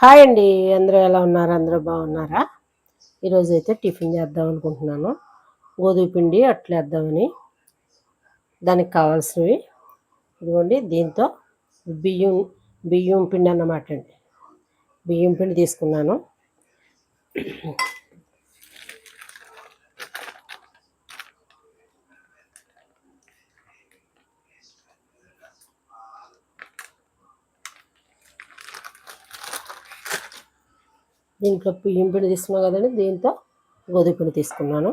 Hi అండి అందరూ ఎలా ఉన్నారు? అందరూ బాగున్నారా? ఈరోజు అయితే టిఫిన్ చేద్దాం అనుకుంటున్నాను. గోధుమ పిండి అట్లేద్దామని. దానికి కావాల్సినవి. ఇదిగోండి దీంతో బియ్యం బియ్యం పిండి అన్నమాట అండి. బియ్యం పిండి తీసుకున్నాను. దీంట్లో బియ్యం పిండి తీసుకున్నాం కదండి దీంతో గోధుమ పిండి తీసుకున్నాను.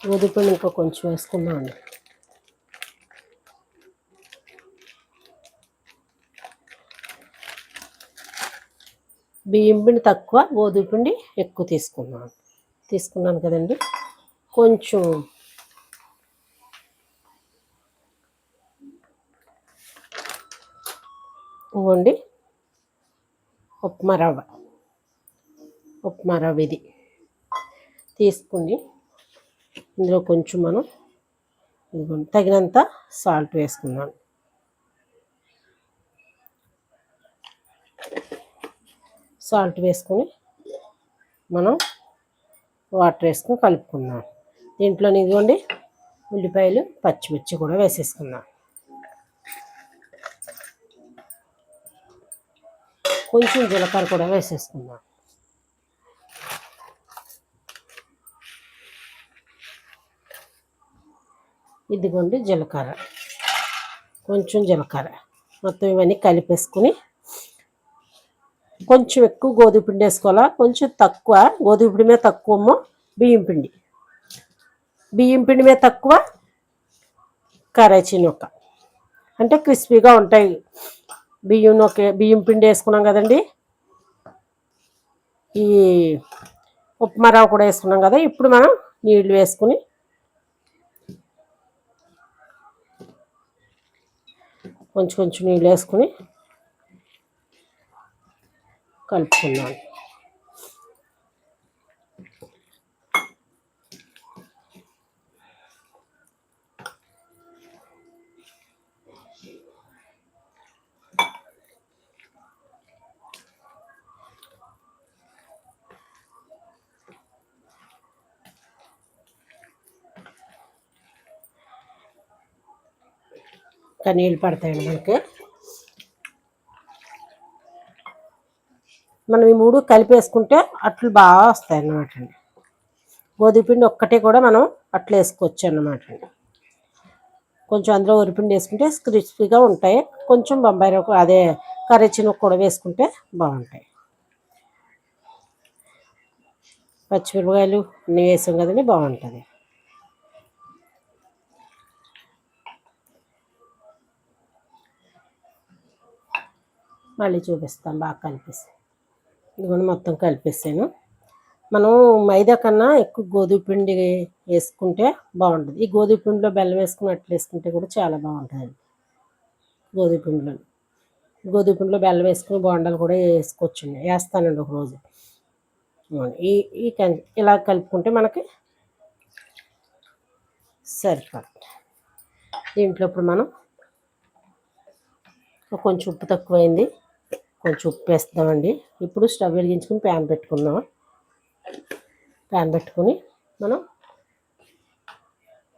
గోధుమ పిండి ఇంకా కొంచెం వేసుకున్నామండి బియ్యం పిండి తక్కువ గోధుమ పిండి ఎక్కువ తీసుకున్నాను. తీసుకున్నాను కదండి. కొంచెం ఇవ్వండి. ఉప్మా రవ్వ. ఉప్మా రవ్వ ఇది. తీసుకుని ఇందులో కొంచెం మనం తగినంత సాల్ట్ వేసుకున్నాను సాల్ట్ వేసుకొని మనం వాటర్ వేసుకొని కలుపుకుందాం. దీంట్లో ఇదిగోండి ఉల్లిపాయలు పచ్చిమిర్చి కూడా వేసేసుకుందాం. కొంచెం జీలకర్ర కూడా వేసేసుకుందాం. ఇదిగోండి జీలకర్ర. కొంచెం జీలకర్ర. మొత్తం ఇవన్నీ కలిపేసుకుని కొంచెం ఎక్కువ గోధుమ పిండి వేసుకోవాలా? కొంచెం తక్కువ గోధుమ పిండి మీద తక్కువ బియ్యం పిండి. బియ్యం పిండి మీద తక్కువ కరాచీ నొక్క అంటే క్రిస్పీగా ఉంటాయి. బియ్యం ఒకే బియ్యం పిండి వేసుకున్నాం కదండి. ఈ ఉప్మా రవ్వ కూడా వేసుకున్నాం కదా ఇప్పుడు మనం నీళ్ళు వేసుకుని కొంచెం కొంచెం నీళ్ళు వేసుకుని కలుపుకున్నాను ఇంకా నీళ్ళు పడతాయండి మనకి. మనం ఈ మూడు కలిపేసుకుంటే అట్లు బాగా వస్తాయి అన్నమాట అండి. గోధుమ పిండి ఒక్కటే కూడా మనం అట్లు వేసుకోవచ్చు అన్నమాట అండి. కొంచెం అందులో ఉరిపిండి వేసుకుంటే క్రిస్పీగా ఉంటాయి. కొంచెం బొంబాయి రవ్వ అదే కర్రీ చిన్న కూడా వేసుకుంటే బాగుంటాయి. పచ్చిమిరపకాయలు అన్నీ వేసాం కదండి బాగుంటుంది. మళ్ళీ చూపిస్తాను బాగా కలిపేసి. ఇదిగోండి మొత్తం కలిపేసాను. మనం మైదా కన్నా ఎక్కువ గోధుమ పిండి వేసుకుంటే బాగుంటుంది. ఈ గోధుమ పిండిలో బెల్లం వేసుకుని అట్లా వేసుకుంటే కూడా చాలా బాగుంటుంది గోధుమ పిండిలో. గోధుమ పిండిలో బెల్లం వేసుకుని బోండాలు కూడా వేసుకోవచ్చు వేస్తానండి ఒకరోజు. ఈ ఈ ఇలా కలుపుకుంటే మనకి సరిపడుతుంది దీంట్లో ఇప్పుడు మనం కొంచెం ఉప్పు తక్కువైంది. కొంచెం ఉప్పు వేస్తామండి ఇప్పుడు స్టవ్ వెలిగించుకుని ప్యాన్ పెట్టుకుందాం ప్యాన్ పెట్టుకుని మనం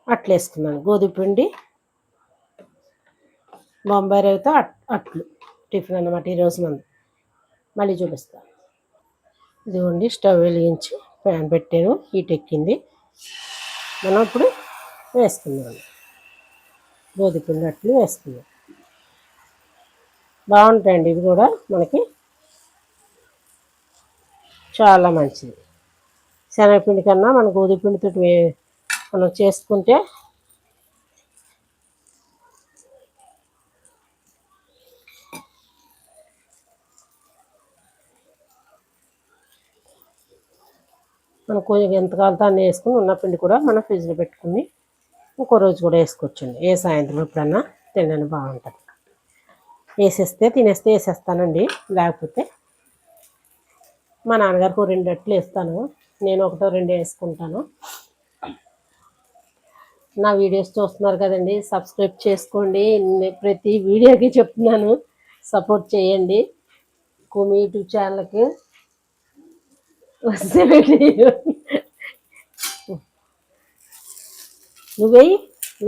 అట్లు వేసుకుందాం. గోధుమ పిండి బొంబాయి రవితో అట్లు టిఫిన్ అన్నమాట ఈరోజు మంది మళ్ళీ చూపిస్తాను ఇదిగోండి స్టవ్ వెలిగించి ప్యాన్ పెట్టాను హీట్ ఎక్కింది. మనం ఇప్పుడు వేసుకుందాం. గోధుమ పిండి అట్లు వేసుకుందాం. బాగుంటాయండి. ఇవి కూడా మనకి చాలా మంచిది. శనగపిండి కన్నా మన గోధుమపిండితో మనం చేసుకుంటే మనం కొంచెం ఎంత అన్నీ వేసుకుని ఉన్న పిండి కూడా మనం ఫ్రిడ్జ్లో పెట్టుకుని ఇంకో రోజు కూడా వేసుకోవచ్చండి. ఏ సాయంత్రం ఎప్పుడన్నా తినని బాగుంటుంది. వేసేస్తే తినేస్తే వేసేస్తానండి. లేకపోతే మా నాన్నగారికి రెండు అట్లు వేస్తాను. నేను ఒకటో రెండు వేసుకుంటాను. నా వీడియోస్ చూస్తున్నారు కదండి సబ్స్క్రైబ్ చేసుకోండి. ప్రతి వీడియోకి చెప్తున్నాను. సపోర్ట్ చేయండి. కుమి యూట్యూబ్ ఛానల్కి వస్తే నువ్వు వెయ్యి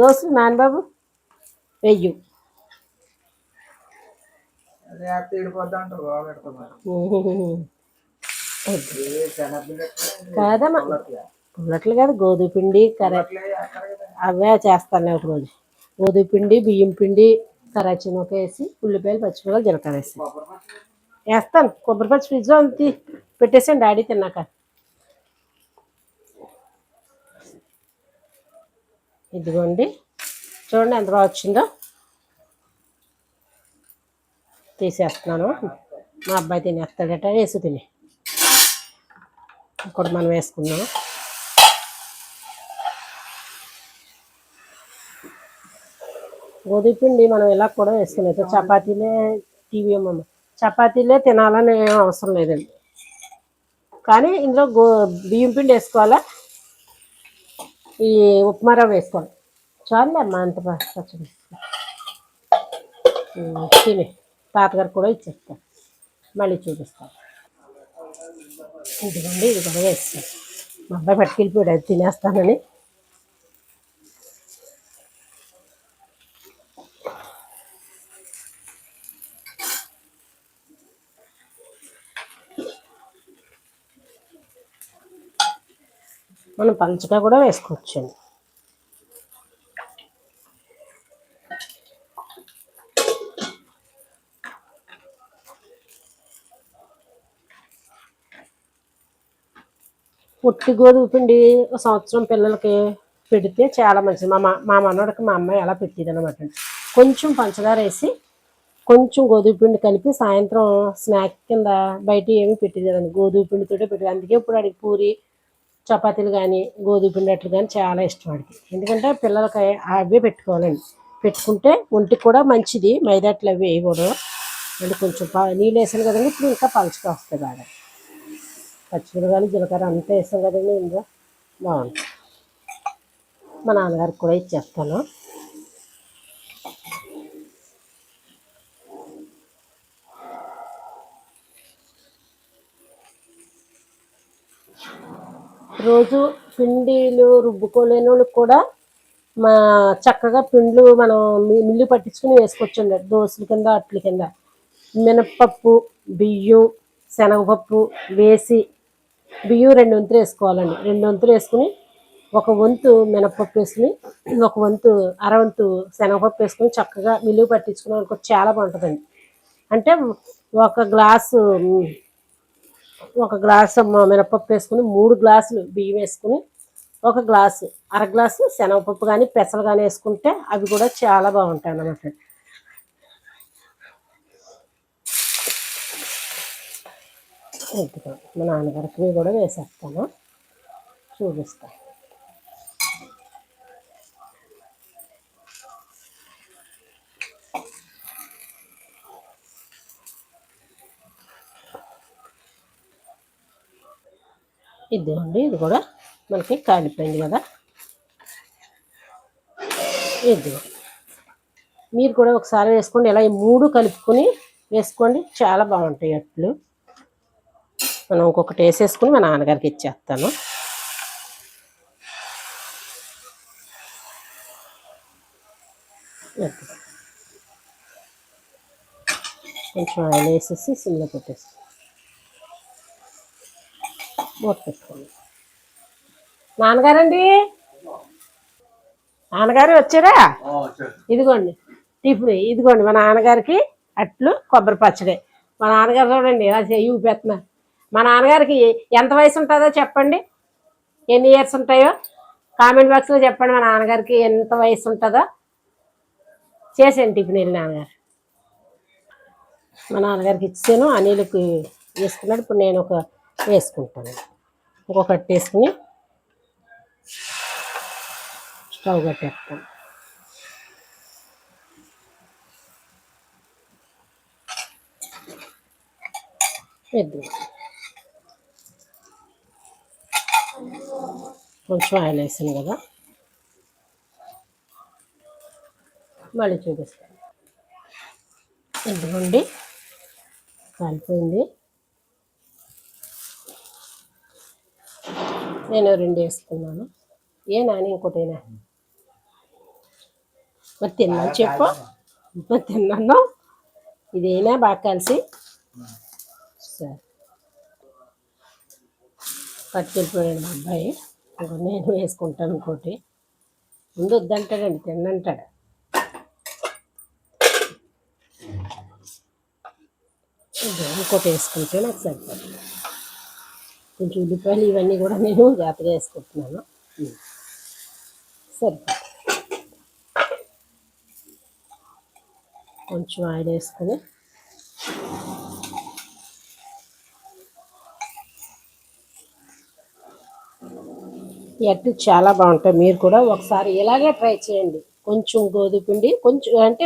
దోశ నాన్నబాబు. వెయ్యి. కాదమ్మా. పుల్లట్లు కాదు గోధుమ పిండి కర అవే చేస్తాను ఒక రోజు గోధుమ పిండి బియ్యం పిండి కరాచినొక వేసి ఉల్లిపాయలు పచ్చిమిరపకాయలు జీలకర్ర వేసి. వేస్తాను. కొబ్బరి పచ్చి ఫ్రిడ్జ్లో అంతి పెట్టేసాను డాడీ తిన్నాక. ఇదిగోండి. చూడండి ఎంత బాగా వచ్చిందో. తీసేస్తున్నాను. మా అబ్బాయి తినేస్తాడట వేసి తిని. ఇప్పుడు మనం వేసుకుందాం. గోధుమ పిండి మనం ఇలా కూడా వేసుకునేది చపాతీలే టీవీ అమ్మ చపాతీలే తినాలని ఏం అవసరం లేదండి. కానీ ఇందులో గో బియ్యం పిండి వేసుకోవాలా? ఈ ఉప్మా రవ్వ వేసుకోవాలి. చాలే అమ్మా అంత పచ్చడి. తిని. తాతగారు కూడా ఇచ్చేస్తాను మళ్ళీ చూపిస్తాను ఇదిగోండి ఇది కూడా వేస్తాను మా అబ్బాయి పట్టుకెళ్ళిపోయాడు అది తినేస్తానని. మనం పంచగా కూడా వేసుకోవచ్చండి. పుట్టి గోధుమ పిండి ఒక సంవత్సరం పిల్లలకి పెడితే చాలా మంచిది. మా మా మా మనవడికి మా అమ్మాయి అలా పెట్టేది అనమాట కొంచెం పంచదార వేసి కొంచెం గోధుమ పిండి కలిపి సాయంత్రం స్నాక్ కింద బయట ఏమి పెట్టేదాన్ని గోధుమ పిండితోటే పెట్టేది అందుకే ఇప్పుడు అడిగి పూరి చపాతీలు కానీ గోధుమ పిండి అట్లు కానీ చాలా ఇష్టం వాడికి. ఎందుకంటే పిల్లలకి అవే పెట్టుకోవాలండి. పెట్టుకుంటే ఒంటికి కూడా మంచిది. మైదాట్లు అవి వేయకూడదు. అంటే కొంచెం నీళ్ళు వేసాను కదండి. ఇప్పుడు ఇంకా పలుచగా వస్తాయి బాగా. పచ్చిమిరకాయలు జీలకర్ర అంతా వేసాం కదండి ఇందులో. బాగుంటుంది మా నాన్నగారికి కూడా ఇచ్చేస్తాను. రోజు పిండిలు రుబ్బుకోలేని వాళ్ళకి కూడా మా చక్కగా పిండ్లు మనం మిల్లు పట్టించుకుని వేసుకోవచ్చండి. దోశల కింద అట్ల కింద. మినప్పప్పు బియ్యం శనగపప్పు వేసి బియ్యం రెండు వంతులు వేసుకోవాలండి. రెండు వంతులు వేసుకుని ఒక వంతు మినపప్పు వేసుకుని ఒక వంతు అరవంతు శనగపప్పు వేసుకుని చక్కగా మిల్లు పట్టించుకున్నాం అనుకో చాలా బాగుంటుందండి. అంటే ఒక గ్లాసు ఒక గ్లాసు మినపప్పు వేసుకుని మూడు గ్లాసులు బియ్యం వేసుకుని ఒక గ్లాసు అర గ్లాసు శనగపప్పు కానీ పెసలు కానీ వేసుకుంటే అవి కూడా చాలా బాగుంటాయి అన్నమాట ఇదిగో మా నాన్నగారికి కూడా వేసేస్తాను. చూపిస్తాను ఇదిగోండి ఇది కూడా మనకి కాలిపోయింది కదా. ఇది. మీరు కూడా ఒకసారి వేసుకోండి. ఇలా ఈ మూడు కలుపుకొని వేసుకోండి. చాలా బాగుంటాయి అట్లు. మనం ఇంకొకటి వేసేసుకుని మా నాన్నగారికి ఇచ్చేస్తాను. కొంచెం ఆయిల్ వేసేసి సిమ్లో పెట్టేసి మూత పెట్టుకోండి. నాన్నగారండి? నాన్నగారు వచ్చారా? ఇదిగోండి. టిఫిన్ ఇదిగోండి మా నాన్నగారికి అట్లు కొబ్బరి పచ్చడి. మా నాన్నగారు చూడండి ఇలా చెయ్యి ఊపేస్తున్నా మా నాన్నగారికి ఎంత వయసు ఉంటుందో చెప్పండి? ఎన్ని ఇయర్స్ ఉంటాయో? కామెంట్ బాక్స్లో చెప్పండి మా నాన్నగారికి ఎంత వయసు ఉంటుందో. చేసాను టిఫిన్ వెళ్ళి నాన్నగారు. మా నాన్నగారికి ఇచ్చాను అనిల్కి వేసుకున్నాడు. ఇప్పుడు నేను ఒక వేసుకుంటాను. ఇంకొకటి వేసుకుని స్టవ్ కట్టేస్తాను. ఇద్దరు కొంచెం ఆయిల్ వేసాను కదా. మళ్ళీ చూపిస్తాను. ఇదిగోండి కాలిపోయింది. నేను రెండు వేసుకున్నాను. ఏ నాని ఇంకోటేనా? మరి తిన్నాను చెప్పు. మరి తిన్నాను. ఇదేనా బాగా కలిసి సరే. పట్టుకెళ్ళిపోయాడు మా అబ్బాయి. ఇంకో నేను వేసుకుంటాను ఇంకోటి. ముందు వద్దంటాడండి తిన్నంటాడు ఇంకోటి వేసుకుంటే నాకు సరిపోతుంది. కొంచెం ఉల్లిపాయలు ఇవన్నీ కూడా నేను జాగ్రత్తగా వేసుకుంటున్నాను. సరిపోతుంది. కొంచెం ఆయిల్ వేసుకొని ఈ అట్టు చాలా బాగుంటాయి. మీరు కూడా ఒకసారి ఇలాగే ట్రై చేయండి. కొంచెం గోధుమ పిండి కొంచెం అంటే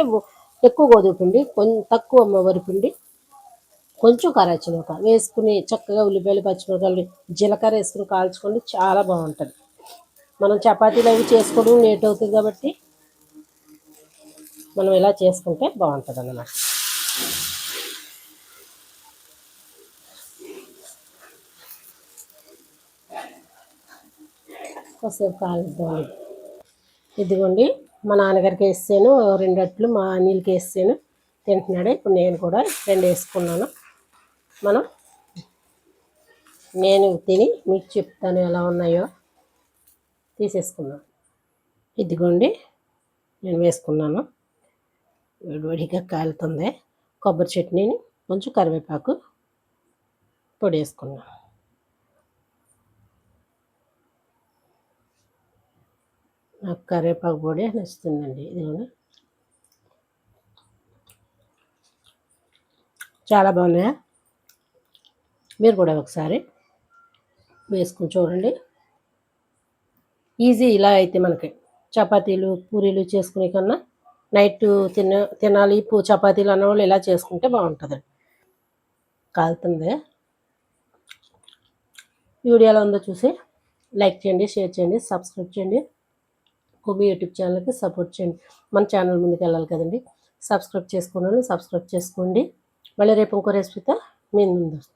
ఎక్కువ గోధుమ పిండి కొంచెం తక్కువ అమ్మవారి పిండి కొంచెం కరాచినక వేసుకుని చక్కగా ఉల్లిపాయలు పచ్చిమిరపకాయలు జీలకర్ర వేసుకుని కాల్చుకోండి. చాలా బాగుంటుంది. మనం చపాతీలు అవి చేసుకోవడం లేట్ అవుతుంది కాబట్టి మనం ఇలా చేసుకుంటే బాగుంటుంది అన్నమాట కాసేపు కాలుద్దామండి. ఇదిగోండి మా నాన్నగారికి వేసాను రెండట్లు మా అనిల్కి వేసాను తింటున్నాడు ఇప్పుడు నేను కూడా రెండు వేసుకున్నాను. మనం నేను తిని మీకు చెప్తాను ఎలా ఉన్నాయో. తీసేసుకున్నాను ఇదిగోండి నేను వేసుకున్నాను. వేడివేడిగా కాలుతుంది. కొబ్బరి చట్నీని కొంచెం కరివేపాకు పొడి వేసుకున్నాను. నాకు కరివేపాకు పొడి నచ్చుతుందండి ఇదిగోండి. చాలా బాగున్నాయా? మీరు కూడా ఒకసారి వేసుకుని చూడండి. ఈజీ ఇలా అయితే మనకి చపాతీలు పూరీలు చేసుకునే కన్నా నైట్ తిన తినాలి పూ చపాతీలు అన్నవాళ్ళు ఇలా చేసుకుంటే బాగుంటుంది. కాలుతుంది. వీడియోలో ఉందో చూసి లైక్ చేయండి షేర్ చేయండి సబ్స్క్రైబ్ చేయండి. కుబి యూట్యూబ్ ఛానల్కి సపోర్ట్ చేయండి. మన ఛానల్ ముందుకు వెళ్ళాలి కదండి. సబ్స్క్రైబ్ చేసుకోండి సబ్స్క్రైబ్ చేసుకోండి. మళ్ళీ రేపు ఇంకో రెసిపీతో మీ ముందు వస్తాను